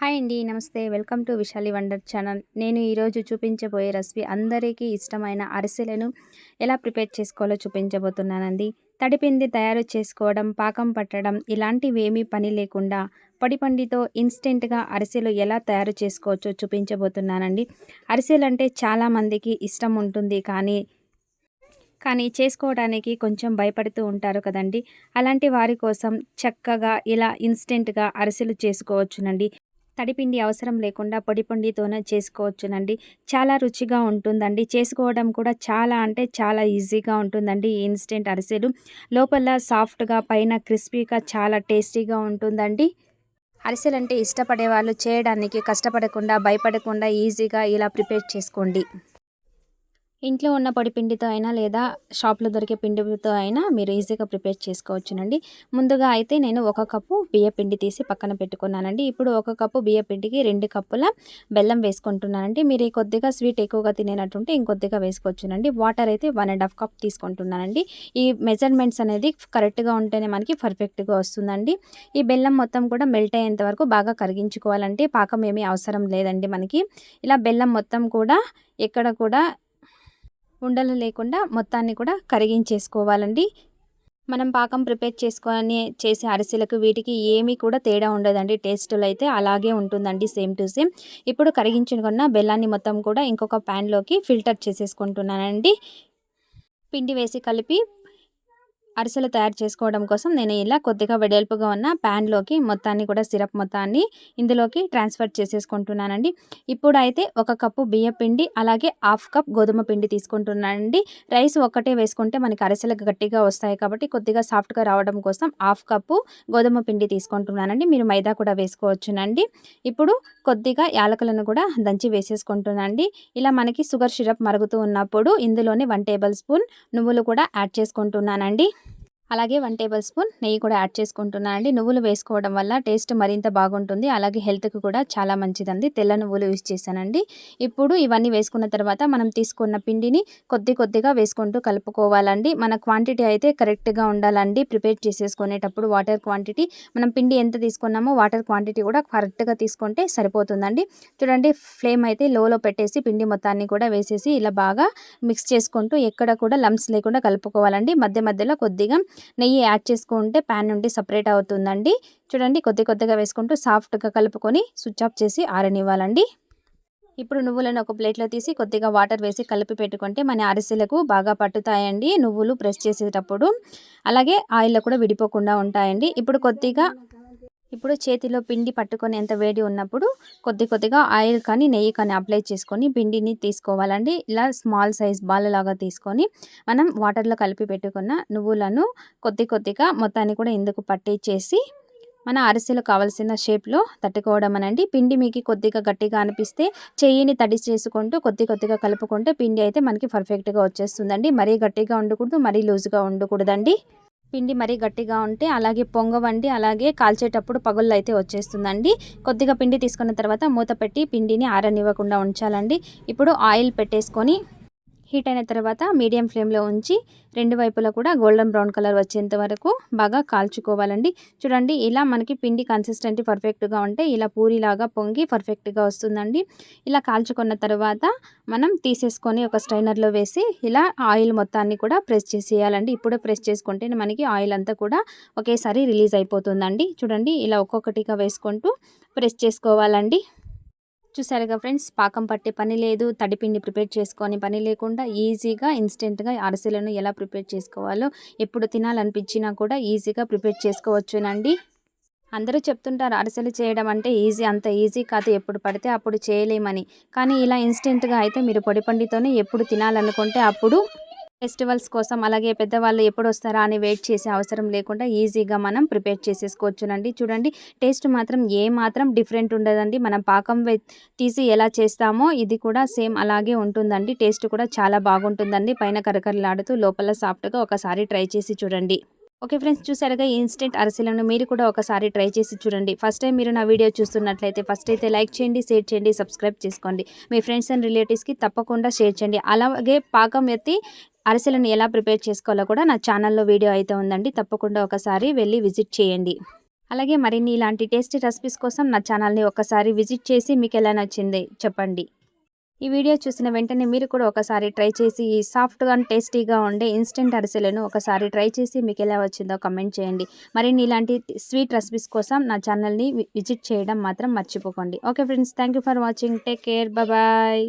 Hi అండి నమస్తే. Welcome to Vishali wonder channel. నేను ఈరోజు చూపించబోయే రెసిపీ అందరికీ ఇష్టమైన అరిసెలను ఎలా ప్రిపేర్ చేసుకోవాలో చూపించబోతున్నానండి. తడిపిండి తయారు చేసుకోవడం పాకం పట్టడం ఇలాంటివి ఏమీ పని లేకుండా పొడిపండితో ఇన్స్టెంట్గా అరిసెలు ఎలా తయారు చేసుకోవచ్చో చూపించబోతున్నానండి. అరిసెలు అంటే చాలామందికి ఇష్టం ఉంటుంది కానీ కానీ చేసుకోవడానికి కొంచెం భయపడుతూ ఉంటారు కదండి. అలాంటి వారి కోసం చక్కగా ఇలా ఇన్స్టెంట్గా అరిసెలు చేసుకోవచ్చునండి. తడిపిండి అవసరం లేకుండా పొడి పిండితోనే చేసుకోవచ్చునండి. చాలా రుచిగా ఉంటుందండి. చేసుకోవడం కూడా చాలా అంటే చాలా ఈజీగా ఉంటుందండి ఈ ఇన్స్టెంట్ అరిసెలు. లోపల సాఫ్ట్గా పైన క్రిస్పీగా చాలా టేస్టీగా ఉంటుందండి. అరిసెలు అంటే ఇష్టపడే వాళ్ళు చేయడానికి కష్టపడకుండా భయపడకుండా ఈజీగా ఇలా ప్రిపేర్ చేసుకోండి. ఇంట్లో ఉన్న పొడి పిండితో అయినా లేదా షాప్లో దొరికే పిండితో అయినా మీరు ఈజీగా ప్రిపేర్ చేసుకోవచ్చునండి. ముందుగా అయితే నేను ఒక కప్పు బియ్య పిండి తీసి పక్కన పెట్టుకున్నానండి. ఇప్పుడు ఒక కప్పు బియ్య పిండికి రెండు కప్పుల బెల్లం వేసుకుంటున్నానండి. మీరు కొద్దిగా స్వీట్ ఎక్కువగా తినేటట్టుంటే ఇంకొద్దిగా వేసుకోవచ్చునండి. వాటర్ అయితే వన్ అండ్ హాఫ్ కప్ తీసుకుంటున్నానండి. ఈ మెజర్మెంట్స్ అనేది కరెక్ట్గా ఉంటేనే మనకి పర్ఫెక్ట్గా వస్తుందండి. ఈ బెల్లం మొత్తం కూడా మెల్ట్ అయ్యేంత వరకు బాగా కరిగించుకోవాలంటే పాకం ఏమీ అవసరం లేదండి మనకి. ఇలా బెల్లం మొత్తం కూడా ఎక్కడ కూడా ఉండలు లేకుండా మొత్తాన్ని కూడా కరిగించేసుకోవాలండి. మనం పాకం ప్రిపేర్ చేసుకొని చేసే అరిసెలకు వీటికి ఏమీ కూడా తేడా ఉండదండి. టేస్టులు అయితే అలాగే ఉంటుందండి సేమ్ టు సేమ్. ఇప్పుడు కరిగించుకున్న బెల్లాన్ని మొత్తం కూడా ఇంకొక ప్యాన్లోకి ఫిల్టర్ చేసేసుకుంటున్నానండి. పిండి వేసి కలిపి అరిసెలు తయారు చేసుకోవడం కోసం నేను ఇలా కొద్దిగా వెడల్పుగా ఉన్న ప్యాన్లోకి మొత్తాన్ని కూడా సిరప్ మొత్తాన్ని ఇందులోకి ట్రాన్స్ఫర్ చేసేసుకుంటున్నానండి. ఇప్పుడైతే ఒక కప్పు బియ్య పిండి అలాగే హాఫ్ కప్ గోధుమ పిండి తీసుకుంటున్నానండి. రైస్ ఒక్కటే వేసుకుంటే మనకి అరిసెలు గట్టిగా వస్తాయి కాబట్టి కొద్దిగా సాఫ్ట్గా రావడం కోసం హాఫ్ కప్పు గోధుమ పిండి తీసుకుంటున్నానండి. మీరు మైదా కూడా వేసుకోవచ్చునండి. ఇప్పుడు కొద్దిగా యాలకులను కూడా దంచి వేసేసుకుంటున్నానండి. ఇలా మనకి షుగర్ సిరప్ మరుగుతూ ఉన్నప్పుడు ఇందులోనే వన్ టేబుల్ స్పూన్ నువ్వులు కూడా యాడ్ చేసుకుంటున్నానండి. అలాగే వన్ టేబుల్ స్పూన్ నెయ్యి కూడా యాడ్ చేసుకుంటున్నానండి నువ్వులు వేసుకోవడం వల్ల టేస్ట్ మరింత బాగుంటుంది. అలాగే హెల్త్కి కూడా చాలా మంచిదండి. తెల్ల నువ్వులు యూజ్ చేశానండి. ఇప్పుడు ఇవన్నీ వేసుకున్న తర్వాత మనం తీసుకున్న పిండిని కొద్ది కొద్దిగా వేసుకుంటూ కలుపుకోవాలండి. మన క్వాంటిటీ అయితే కరెక్ట్గా ఉండాలండి. ప్రిపేర్ చేసేసుకునేటప్పుడు వాటర్ క్వాంటిటీ మనం పిండి ఎంత తీసుకున్నామో వాటర్ క్వాంటిటీ కూడా కరెక్ట్గా తీసుకుంటే సరిపోతుందండి. చూడండి ఫ్లేమ్ అయితే లోలో పెట్టేసి పిండి మొత్తాన్ని కూడా వేసేసి ఇలా బాగా మిక్స్ చేసుకుంటూ ఎక్కడ కూడా లంప్స్ లేకుండా కలుపుకోవాలండి. మధ్య మధ్యలో కొద్దిగా నెయ్యి యాడ్ చేసుకుంటే ప్యాన్ నుండి సపరేట్ అవుతుందండి. చూడండి కొద్ది కొద్దిగా వేసుకుంటూ సాఫ్ట్గా కలుపుకొని స్విచ్ ఆఫ్ చేసి ఆరనివ్వాలండి. ఇప్పుడు నువ్వులను ఒక ప్లేట్లో తీసి కొద్దిగా వాటర్ వేసి కలిపి పెట్టుకుంటే మన అరిసెలకు బాగా పట్టుతాయండి. నువ్వులు ప్రెస్ చేసేటప్పుడు. అలాగే ఆయిల్లో కూడా విడిపోకుండా ఉంటాయండి. ఇప్పుడు కొద్దిగా ఇప్పుడు చేతిలో పిండి పట్టుకొని ఎంత వేడి ఉన్నప్పుడు కొద్ది కొద్దిగా ఆయిల్ కానీ నెయ్యి కానీ అప్లై చేసుకొని పిండిని తీసుకోవాలండి. ఇలా స్మాల్ సైజ్ బాల్ లాగా తీసుకొని మనం వాటర్లో కలిపి పెట్టుకున్న నువ్వులను కొద్ది కొద్దిగా మొత్తాన్ని కూడా ఇందుకు పట్టించేసి మన అరిసెలు కావాల్సిన షేప్లో తట్టుకోవడం అనండి. పిండి మీకు కొద్దిగా గట్టిగా అనిపిస్తే చెయ్యిని తడి చేసుకుంటూ కొద్ది కొద్దిగా కలుపుకుంటే పిండి అయితే మనకి పర్ఫెక్ట్గా వచ్చేస్తుందండి. మరీ గట్టిగా ఉండకూడదు మరీ లూజ్గా ఉండకూడదండి. పిండి మరీ గట్టిగా ఉంటే అలాగే పొంగవండి అలాగే కాల్చేటప్పుడు పగుళ్ళు అయితే వచ్చేస్తుందండి. కొద్దిగా పిండి తీసుకున్న తర్వాత మూత పెట్టి పిండిని ఆరనివ్వకుండా ఉంచాలండి. ఇప్పుడు ఆయిల్ పెట్టేసుకొని హీట్ అయిన తర్వాత మీడియం ఫ్లేమ్లో ఉంచి రెండు వైపులా కూడా గోల్డెన్ బ్రౌన్ కలర్ వచ్చేంత వరకు బాగా కాల్చుకోవాలండి. చూడండి ఇలా మనకి పిండి కన్సిస్టెంట్ పర్ఫెక్ట్గా ఉంటే ఇలా పూరిలాగా పొంగి పర్ఫెక్ట్గా వస్తుందండి. ఇలా కాల్చుకున్న తర్వాత మనం తీసేసుకొని ఒక స్ట్రైనర్లో వేసి ఇలా ఆయిల్ మొత్తాన్ని కూడా ప్రెస్ చేసేయాలండి. ఇప్పుడే ప్రెస్ చేసుకుంటే మనకి ఆయిల్ అంతా కూడా ఒకేసారి రిలీజ్ అయిపోతుందండి. చూడండి ఇలా ఒక్కొక్కటిగా వేసుకుంటూ ప్రెస్ చేసుకోవాలండి. చూసారుగా ఫ్రెండ్స్ పాకం పట్టే పని లేదు తడిపిండి ప్రిపేర్ చేసుకొని పని లేకుండా ఈజీగా ఇన్స్టెంట్గా అరిసెలను ఎలా ప్రిపేర్ చేసుకోవాలో ఎప్పుడు తినాలనిపించినా కూడా ఈజీగా ప్రిపేర్ చేసుకోవచ్చునండి. అందరూ చెప్తుంటారు అరిసెలు చేయడం అంటే ఈజీ అంత ఈజీ కాదు ఎప్పుడు పడితే అప్పుడు చేయలేమని. కానీ ఇలా ఇన్స్టెంట్గా అయితే మీరు పొడి పండితోనే ఎప్పుడు తినాలనుకుంటే అప్పుడు ఫెస్టివల్స్ కోసం అలాగే పెద్దవాళ్ళు ఎప్పుడు వస్తారా అని వెయిట్ చేసే అవసరం లేకుండా ఈజీగా మనం ప్రిపేర్ చేసేసుకోవచ్చునండి. చూడండి టేస్ట్ మాత్రం ఏ మాత్రం డిఫరెంట్ ఉండదండి. మనం పాకం తీసి ఎలా చేస్తామో ఇది కూడా సేమ్ అలాగే ఉంటుందండి. టేస్ట్ కూడా చాలా బాగుంటుందండి. పైన కరకరలాడుతూ లోపల సాఫ్ట్గా ఒకసారి ట్రై చేసి చూడండి. ఓకే ఫ్రెండ్స్ చూసారుగా ఇన్స్టెంట్ అరిసెలను మీరు కూడా ఒకసారి ట్రై చేసి చూడండి. ఫస్ట్ టైం మీరు నా వీడియో చూస్తున్నట్లయితే ఫస్ట్ అయితే లైక్ చేయండి షేర్ చేయండి సబ్స్క్రైబ్ చేసుకోండి. మీ ఫ్రెండ్స్ అండ్ రిలేటివ్స్కి తప్పకుండా షేర్ చేయండి. అలాగే పాకం ఎత్తి అరిసెలను ఎలా ప్రిపేర్ చేసుకోవాలో కూడా నా ఛానల్లో వీడియో అయితే ఉందండి. తప్పకుండా ఒకసారి వెళ్ళి విజిట్ చేయండి. అలాగే మరిన్ని ఇలాంటి టేస్టీ రెసిపీస్ కోసం నా ఛానల్ని ఒకసారి విజిట్ చేసి మీకు ఎలా నచ్చింది చెప్పండి. ఈ వీడియో చూసిన వెంటనే మీరు కూడా ఒకసారి ట్రై చేసి ఈ సాఫ్ట్గా టేస్టీగా ఉండే ఇన్స్టెంట్ అరిసెలను ఒకసారి ట్రై చేసి మీకు ఎలా వచ్చిందో కమెంట్ చేయండి. మరిన్ని ఇలాంటి స్వీట్ రెసిపీస్ కోసం నా ఛానల్ని విజిట్ చేయడం మాత్రం మర్చిపోకండి. Okay friends thank for watching. Take care. Bye.